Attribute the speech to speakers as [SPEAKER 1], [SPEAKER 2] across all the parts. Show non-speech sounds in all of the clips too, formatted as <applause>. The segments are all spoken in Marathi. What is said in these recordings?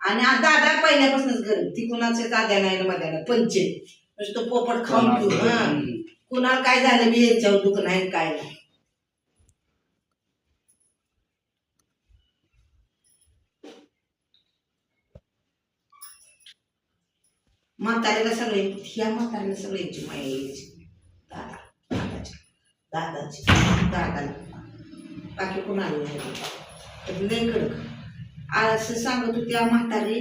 [SPEAKER 1] आणि आ- दादा पहिल्यापासूनच गरीब ती कुणाचे दाद्या नाही मध्ये नाही पंचे. नुसतं पोपट खाऊन पिऊन हा. कुणाला काय झालं बी यांच्यावर दुःख नाही काय नाही. म्हाताऱ्याला सगळे ह्या म्हाताऱ्याला सगळ्यांची माया यायची दादा दादाची. दादाची. दादाला. बाकी कोणाला नाही. तर लय कडक असं सांगत होत्या म्हातारी.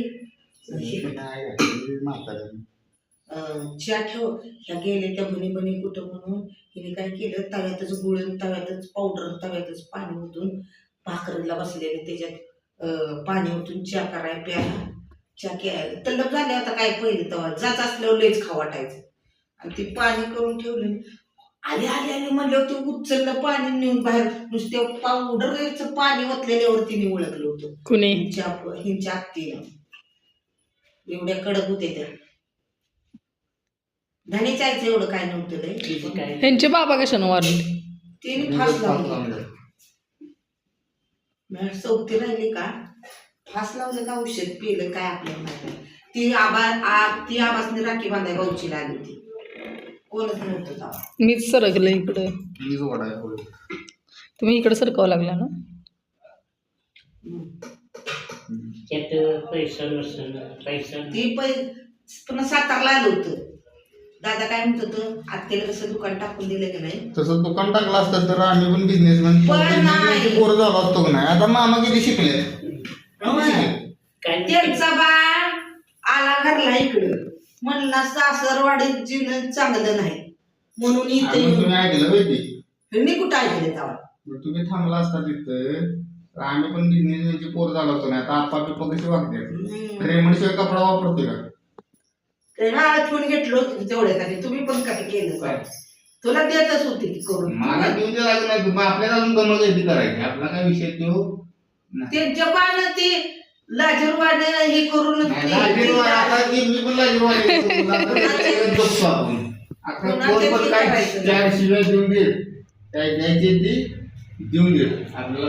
[SPEAKER 1] च्या ठेव ह्या गेले त्या बनी बनी कुठं म्हणून हिने काय केलं तव्यातच गुळण तव्यातच पावडर तव्यातच पाणी ओतून भाकरीला बसलेले त्याच्यात पाणी ओतून च्या कराय प्या च्या के तल्लब झाले आता काय पहिले तवा जात असल्यावर लयच खा वाटायचं. आणि ती पाणी करून ठेवली. आले आले आले म्हणल्यावर ते उचललं पाणी नेऊन बाहेर नुसत्या पावडरचं पाणी ओतलेल्यावर तिने ओळखलं होतं.
[SPEAKER 2] कुणी?
[SPEAKER 1] हिंच्या हिंच्या आत्तीनं. एवढ्या कडक होते त्या. धनी चायचं एवढं काय नव्हतं लय.
[SPEAKER 2] ह्यांचे बाबा कशानं वारले?
[SPEAKER 1] तिने फास लावली. मी चौथी राहिली का? फास लावलं का औषध पिलं काय आपल्याला माहीत नाही. ती आबा आ ती आबासनी राखी बांधाय गावची लागली होती. कोणच नव्हतं तेव्हा.
[SPEAKER 2] मीच सरकले इकडं. तुम्ही इकडे सरकावं लागला ना?
[SPEAKER 3] त्यात पैसा नसेल पैसा
[SPEAKER 1] ती पै पुन्हा सातारला आलं होतं. दादा काय म्हणत होतं? आत्याला कसं दुकान टाकून दिलं की नाही?
[SPEAKER 4] तसं दुकान टाकलं असतं तर आम्ही पण बिझनेसमॅन
[SPEAKER 1] पण नाही.
[SPEAKER 4] पोरं झालो असतो का नाही? आता मामा किती शिकले
[SPEAKER 3] काय
[SPEAKER 1] त्यांचा बाळ आला घरला इकडं. म्हणला सासरवाडीत जीवन चांगलं नाही. म्हणून इथे
[SPEAKER 4] तुम्ही ऐकलं माहिती
[SPEAKER 1] मी कुठं ऐकले तेव्हा?
[SPEAKER 4] मग तुम्ही थांबला असता तिथं. तर आम्ही पण बिझनेसमॅनची पोर झालो असतो नाही आता आप्पा पिप्पा कशी वागते
[SPEAKER 1] हम्म.
[SPEAKER 4] रेमंड शिवाय कपडा वापरते का?
[SPEAKER 1] ते नाळ ठेवून घेतलो तेवढ्यासाठी तुम्ही पण काय केलं
[SPEAKER 4] काय?
[SPEAKER 1] तुला देतच होती ती करून.
[SPEAKER 4] मला देऊन द्या लागलं नाही. मग आपल्याला अजून गमत येते करायची. आपला काय विषय तो.
[SPEAKER 1] त्यांच्या बाळनं ते लाजरवाड हे करून
[SPEAKER 4] नाही, लाजीरवाणी आता की मी पण लाजीरवाणी आहे. आता जगतो आपण. आता
[SPEAKER 1] कोणाचे
[SPEAKER 4] कोण पण
[SPEAKER 1] ते
[SPEAKER 4] काय
[SPEAKER 1] करायचं.
[SPEAKER 4] चार शिव्या देऊन देईल काय द्यायची ती देऊन देईल आपल्याला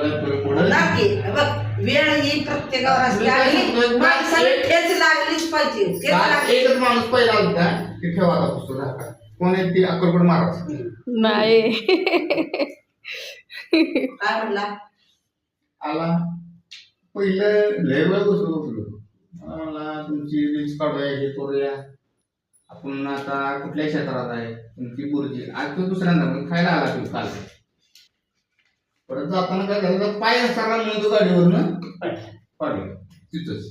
[SPEAKER 4] काय
[SPEAKER 1] बघ वेळ ही प्रत्येकावर असते आणि माणसाला ठेच लागलीच पाहिजे. ठेच
[SPEAKER 4] काल
[SPEAKER 1] लागली
[SPEAKER 4] एकच माणूस पहिला होता की पुस्तक राखा कोण आहे ती अक्कलकोट महाराज?
[SPEAKER 2] नाही.
[SPEAKER 1] काय म्हणला?
[SPEAKER 4] आला. पहिलं लय वेळ बसलो बसलो मला तुमची रील्स काढूया हे करूया. आपण आता कुठल्या क्षेत्रात आहे? तुमची बुरजी आज तो दुसऱ्यांदा मग खायला आला तू काल. परत जाताना काय झालं तर पाय असताना म्हणून तो गाडीवरनं पाडलं तिथंच.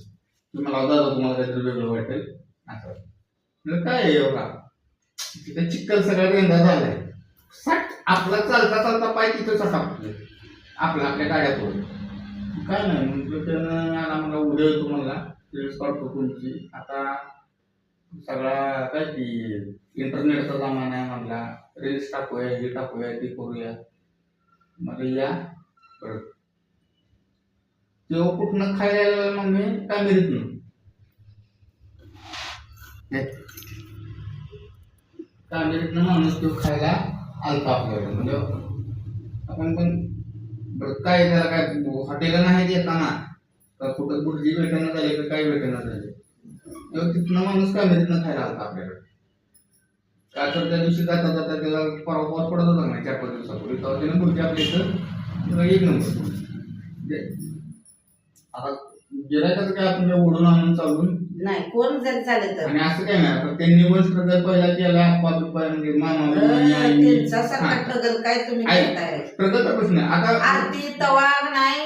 [SPEAKER 4] तुम्हाला दादा तुम्हाला काहीतरी वेगळं वाटेल. असं. काय आहे का तिथं चिखल सगळा रेंदा झालाय. साठ आपला चालता चालता पाय तिथं साठा आपल्या आपल्या गाड्या पडून काय नाही म्हटलं त्यानं आला मला उद्या येतो मला रील्स काढतो तुमची आता सगळा काय ती इंटरनेटचा जमाना आहे म्हणला रील्स टाकूया हे टाकूया ते करूया मला या परत तेव्हा कुठनं खायला मग मी काय मिळत नाही कामेरीतनं माणूस तो खायला आलता आपल्याकडे म्हणजे आपण पण बरं काय त्याला काय हॉटेल नाही येताना तर कुठं बुर्जी भेटणं झाली तर काय भेटणं झाले? तिथनं माणूस कामेरीतनं खायला आलता आपल्याकडे. काय तर त्या दिवशी जाता जाता त्याला परवा पाऊस पडत होता नाही चार पाच दिवसापूर्वी. तेव्हा त्यानं बुर्जी आपल्या इथं एक नंबर. आता गिरायकाचं काय आपण ओढून आणून चालून?
[SPEAKER 1] नाही कोण जर झालं तर
[SPEAKER 4] आणि असं काय नाही आता त्यांनी पण स्ट्रगल पहिला केला आप्पा बिप्पा म्हणजे मामा बिमा,
[SPEAKER 1] अं,
[SPEAKER 4] आई,
[SPEAKER 1] त्यांचा सारखा
[SPEAKER 4] हा.
[SPEAKER 1] ट्रगल काय तुम्ही. करताय.
[SPEAKER 4] आता
[SPEAKER 1] आरती तवा नाही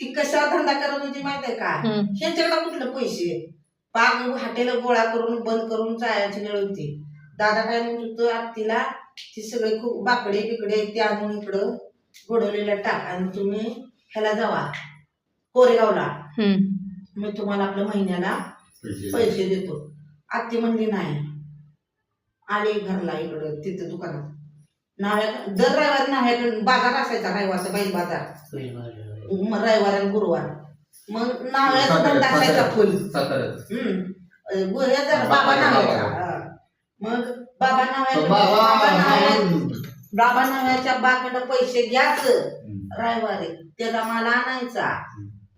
[SPEAKER 1] ती कशावर धंदा करत होती माहितीये का
[SPEAKER 2] हम्म.
[SPEAKER 1] ह्यांच्याकडे कुठलं पैसे पाग हाटेला गोळा करून बंद करून जायची वेळ होती दादा काय म्हणत होतं आत्तीला ती सगळे खूप बाकडे बिकडे ते आणून इकडं गोडवलेला टाक आणि तुम्ही ह्याला जावा कोरेगावला
[SPEAKER 2] हम्म.
[SPEAKER 1] मी तुम्हाला आपल्या महिन्याला
[SPEAKER 4] पैसे.
[SPEAKER 1] देतो. आत्ती म्हणली नाही. आले घरला इकडं तिथं दुकानात. नाव्या दर रविवारी नाव्याकडे बाजार असायचा रविवारचा बैल बाजार. रविवार आणि गुरुवार. मग नाव्याचा
[SPEAKER 4] साताऱ्यात,
[SPEAKER 1] धंदा असायचा. फुल. हम्म. बाबा नाव्याचा. मग बाबा नाव्या
[SPEAKER 4] तर बाबा
[SPEAKER 1] बाबा नाव्या बाबा नाव्याच्या बाकडं पैसे घ्यायचं.
[SPEAKER 4] हम्म.
[SPEAKER 1] रविवारी त्याचा माल आणायचा.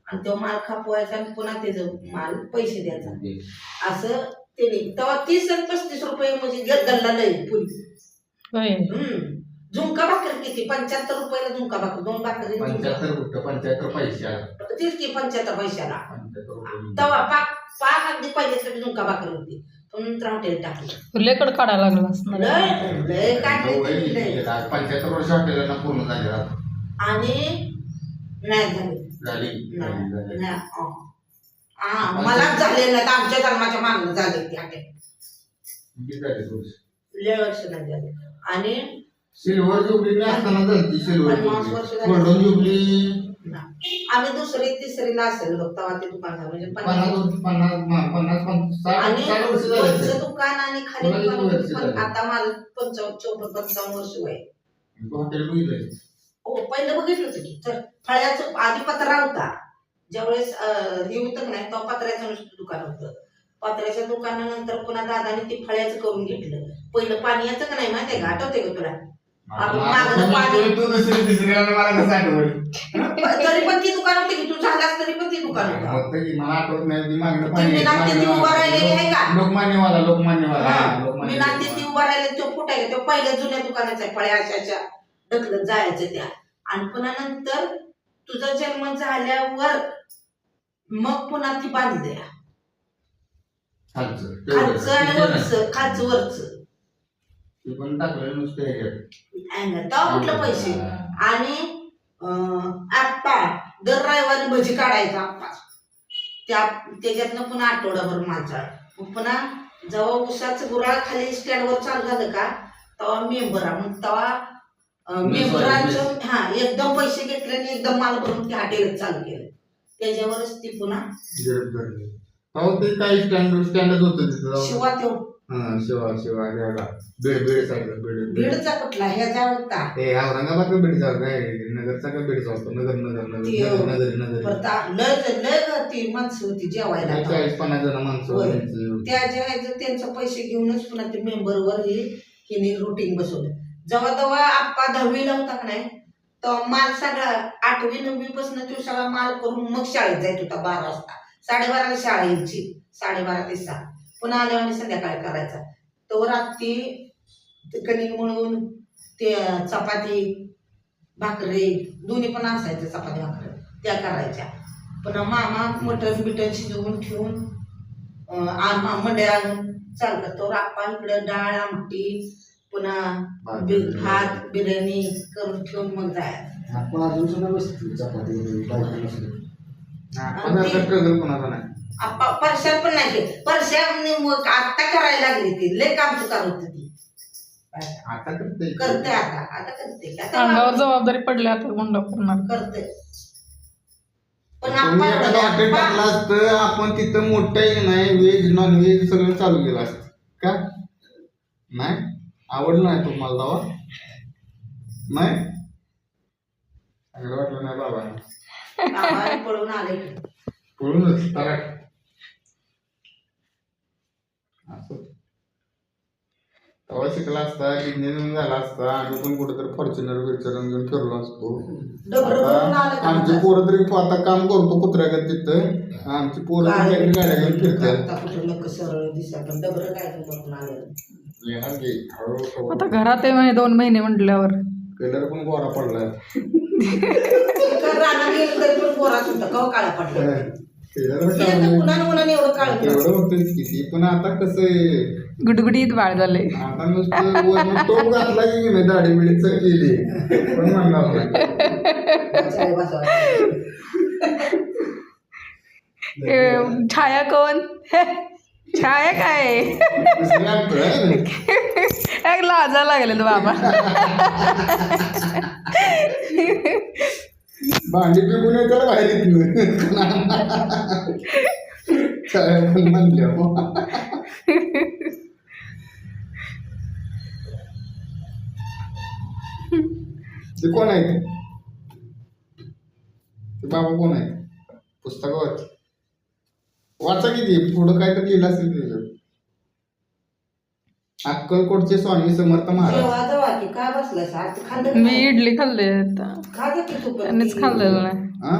[SPEAKER 1] आणि तो माल खापवायचा आणि पुन्हा त्याचं माल पैसे द्यायचा. असं त्याने तेव्हा तीस आणि पस्तीस रुपये म्हणजे गल्ला लय पुरी हम्म. झुमका भाकर किती? पंच्याहत्तर रुपयाला झुमका भाकर. दोन भाकरी
[SPEAKER 4] पंच्याहत्तर पंच्याहत्तर
[SPEAKER 1] तीच की पंच्याहत्तर पैशाला.
[SPEAKER 4] रुपये
[SPEAKER 1] तेव्हा पाक पाक अगदी पहिल्यासाठी झुमका भाकर होती. पण नंतर हॉटेल टाकलं.
[SPEAKER 2] लेकड काढायला लागला
[SPEAKER 1] लय ते.
[SPEAKER 4] किती? पंच्याहत्तर वर्ष पूर्ण झाले.
[SPEAKER 1] आणि नाही झाले.
[SPEAKER 4] झाली
[SPEAKER 1] नाही,
[SPEAKER 4] झाली.
[SPEAKER 1] नाही. हा, मलाच तर आमच्या धर्माच्या मागणं झाले ते हॉटेल
[SPEAKER 4] किती झाले वर्ष?
[SPEAKER 1] लय वर्ष नाही झाले आणि
[SPEAKER 4] सिल्वर जुबली मी असताना झाली सिल्वर
[SPEAKER 1] पन्नास वर्ष
[SPEAKER 4] जुबली
[SPEAKER 1] झाली.
[SPEAKER 4] गोल्डन जुबली
[SPEAKER 1] ना. आम्ही दुसरी तिसरीला असेल बघ तेव्हा ते दुकान झालं म्हणजे
[SPEAKER 4] पन्नास
[SPEAKER 1] पन्नास
[SPEAKER 4] वर्ष- पन्नास पन्नास पन्नास साठ
[SPEAKER 1] आणि
[SPEAKER 4] साठ वर्ष
[SPEAKER 1] वरचं
[SPEAKER 4] झाले
[SPEAKER 1] दुकान आणि खाली दुकान
[SPEAKER 4] वर्ष
[SPEAKER 1] पण
[SPEAKER 4] झाली?
[SPEAKER 1] आता माझं पंचावन्न चौपन्न पंचावन्न वर्ष वय
[SPEAKER 4] हॉटेल बघितलं
[SPEAKER 1] हो पहिलं बघितलं होतं की तर फळ्याचं आधी पत्रा होता. ज्यावेळेस अं, हे होतं का नाही तेव्हा पत्र्याचं दुकान होतं. पत्र्याच्या दुकानानंतर पुन्हा दादाने ते फळ्याचं करून घेतलं. पहिलं पाणी याचं का नाही माहितीये का? आठवते का तुला? आपण पाणी- तरी पण ती दुकान होती की तू झालास तरी पण ती दुकान होतं.
[SPEAKER 4] आठवत नाही ती
[SPEAKER 1] उभा राहिलेली आहे का?
[SPEAKER 4] लोकमान्यवाला लोकमान्यवाला
[SPEAKER 1] मी. नाते ती उभा राहिले तो फुटायला तो पहिल्या जुन्या दुकानाचा आहे फळ्या अशाच्या ढकलत जायचं त्या. आणि पुन्हा नंतर तुझा जन्म झाल्यावर मग पुन्हा ती.
[SPEAKER 4] खालचं.
[SPEAKER 1] आणि
[SPEAKER 4] तिथे नाही.
[SPEAKER 1] वरचं. खालचं कुठलं पैसे. आणि आप्पा दर रविवारी भजी काढायचा आप्पा. त्या त्याच्यातनं पुन्हा आठवडाभर माणसा मग पुन्हा जेव्हा उसाचं गुराळ खाली स्टँडवर चालू झालं का तेव्हा मेंबर मग तेव्हा अं,
[SPEAKER 4] मेस वाले,
[SPEAKER 1] मेंबरांचं हा एकदम पैसे घेतले आणि एकदम माल भरून ते हॉटेल चालू केलं. त्याच्यावरच ती पुन्हा.
[SPEAKER 4] अहो ते काही स्टँडर्ड स्टँडर्ड होतं तिथं.
[SPEAKER 1] शिवा तो
[SPEAKER 4] हा शिवा शिवा ह्या गा- बीड बीड बीड बीड.
[SPEAKER 1] बीडचा कुठला? ह्याचा होता.
[SPEAKER 4] ते औरंगाबाद का बीडचा काय नगरचा का बीडचा होता नगर नगर नगर नगर नगर नगर.
[SPEAKER 1] परत आ- लय लय ती माणसं होती जेवायला.
[SPEAKER 4] चाळीस पन्नास जण माणसं
[SPEAKER 1] होय.
[SPEAKER 4] त्यांचं.
[SPEAKER 1] त्या जेवायचं त्यांचं पैसे घेऊनच पुन्हा ते मेंबरवर हे हिने रुटीन बसवलं. जेव्हा तेव्हा आप्पा दहावी लावता का नाही तर माल सगळा आठवी नववी पासून तो सगळा माल करून मग शाळेत जायत होता बारा वाजता. साडेबाराला शाळा यायची. साडेबारा ते सहा. पुन्हा आल्यावर संध्याकाळी करायचा. तो रात्री कणिक म्हणून ते चपाती भाकरी दोन्ही पण असायचं चपाती भाकरी. त्या करायच्या. पण मामा मटण बिटन शिजवून ठेवून आम्हा आम मंडळ आणून चाल इकडं डाळ आमटी पुन्हा बि- भात बिर्याणी करून ठेवून मग जायचं
[SPEAKER 5] आपण अजून सुद्धा बसतो चपाती वगैरे बायका नसतो.
[SPEAKER 4] पण आता कोणाचा नाही.
[SPEAKER 1] परशात पण नाही केलं. परशाने मग आत्ता करायला लागली ती. लय काम चुकार होती ती.
[SPEAKER 4] आता करते.
[SPEAKER 1] करते आता. आता करते.
[SPEAKER 2] अंगावर
[SPEAKER 1] आता
[SPEAKER 2] जबाबदारी पडली आता गुंड करणार.
[SPEAKER 1] करते. पण
[SPEAKER 4] तुम्ही एखादं हॉटेल टाकलं
[SPEAKER 1] आप्पा
[SPEAKER 4] असतं आपण तिथं मोठं नाही व्हेज नॉन व्हेज सगळं चालू केलं असतं. का? नाही? आवडलं नाही तुम्हाला दवा नाही? चांगलं वाटलं नाही बाबा.
[SPEAKER 1] पळून आले.
[SPEAKER 4] पळूनच तेव्हा शिकला असता इंजिनिअरिंग झाला असता आम्ही पण कुठेतरी फॉर्च्युनर बिर्च्युनर घेऊन फिरलो असतो. आता
[SPEAKER 1] का
[SPEAKER 4] आमची? पोरं तरी आता काम करतो कुत्र्याकडे तिथं. आमची पोरं? तरी गाड्या घेऊन फिरतात.
[SPEAKER 1] आता कुठं नक सरळ दिसा पण डबरं काय तू बघून आलं
[SPEAKER 4] येणार की? हळूहळू
[SPEAKER 2] आता घरात आहे म्हणे दोन महिने म्हटल्यावर.
[SPEAKER 4] कलर पण गोरा पडलाय <laughs>
[SPEAKER 1] गेलं तरी पण कवा काळा पडला हे एवढं
[SPEAKER 4] किती पण आता कसं आहे?
[SPEAKER 2] गुडगुडीत बाळ झाले
[SPEAKER 4] आता नुसतं वरनं टोप घातला की नाही दाढी बिडी चल केली पण म्हणणार नाही?
[SPEAKER 1] चाय बसवा.
[SPEAKER 2] ए, छाया कोण? छाया काय?
[SPEAKER 4] दुसरी <laughs>
[SPEAKER 2] लाजा लागले बाबा. <laughs>
[SPEAKER 4] भांडी पिकून येतात बाहेर येत पण म्हणल्या हो? ते कोण आहेत? ते बाबा कोण आहेत? पुस्तक वाच. वाचा किती पुढं काय तर लिहिलं असेल त्याच्यात. अक्कलकोटचे स्वामी समर्थ महाराज.
[SPEAKER 1] जेवा जेवा की काय बसलाय सारखं खाल्लं
[SPEAKER 2] मी इडली खाल्ली आता.
[SPEAKER 1] खा गं की तू पण.
[SPEAKER 2] त्यांनीच खाल्लेलं नाही.
[SPEAKER 4] हा